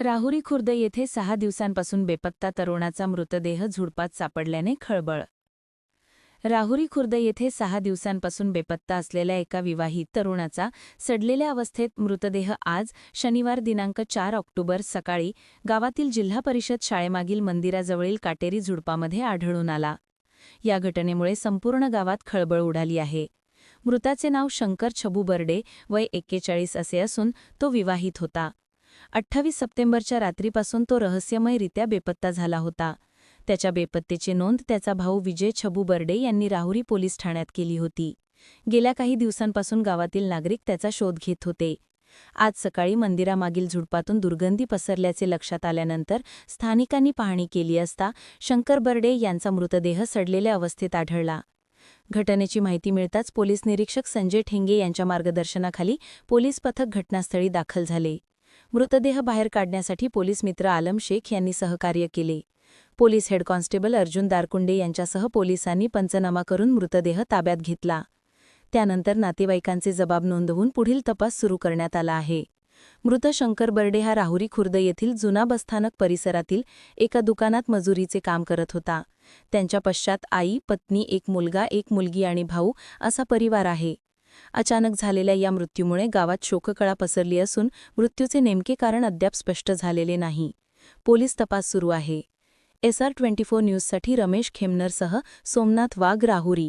राहुरी खुर्द येथे सहा दिवसांपासून बेपत्ता तरुणाचा मृतदेह झुडपात सापडल्याने खळबळ. राहुरी खुर्द येथे सहा दिवसांपासून बेपत्ता असलेल्या एका विवाहित तरुणाचा सडलेल्या अवस्थेत मृतदेह आज शनिवार दिनांक चार ऑक्टोबर सकाळी गावातील जिल्हा परिषद शाळेमागील मंदिराजवळील काटेरी झुडपामध्ये आढळून आला. या घटनेमुळे संपूर्ण गावात खळबळ उडाली आहे. मृताचे नाव शंकर छबू बर्डे वय एक्केचाळीस असे असून तो विवाहित होता. अठ्ठावीस सप्टेंबरच्या रात्रीपासून तो रहस्यमयरित्या बेपत्ता झाला होता. त्याच्या बेपत्तेची नोंद त्याचा भाऊ विजय छबू बर्डे यांनी राहुरी पोलीस ठाण्यात केली होती. गेल्या काही दिवसांपासून गावातील नागरिक त्याचा शोध घेत होते. आज सकाळी मंदिरामागील झुडपातून दुर्गंधी पसरल्याचे लक्षात आल्यानंतर स्थानिकांनी पाहणी केली असता शंकर बर्डे यांचा मृतदेह सडलेल्या अवस्थेत आढळला. घटनेची माहिती मिळताच पोलीस निरीक्षक संजय ठेंगे यांच्या मार्गदर्शनाखाली पोलीस पथक घटनास्थळी दाखल झाले. मृतदेह बाहेर काढण्यासाठी पोलीस मित्र आलम शेख यांनी सहकार्य केले. Police head constable Arjun Darkunde यांच्यासह पोलिसांनी पंचनामा करून मृतदेह ताब्यात घेतला. त्यानंतर नातेवाईकांचे जबाब नोंदवून पुढील तपास सुरू करण्यात आला आहे. मृत शंकर बर्डे हा राहुरी खुर्द येथील जुना बसस्थानक परिसरातील एका दुकानात मजुरीचे काम करत होता. त्यांच्या पश्चात आई पत्नी एक मुलगा एक मुलगी आणि भाऊ असा परिवार आहे. अचानक झालेल्या या मृत्यूमुळे गावात शोककळा पसरली असून मृत्यूचे नेमके कारण अद्याप स्पष्ट झालेले नाही. पोलीस तपास सुरू आहे. एसआर ट्वेंटी फोर न्यूजसाठी रमेश खेमनरसह सोमनाथ वाघ राहुरी.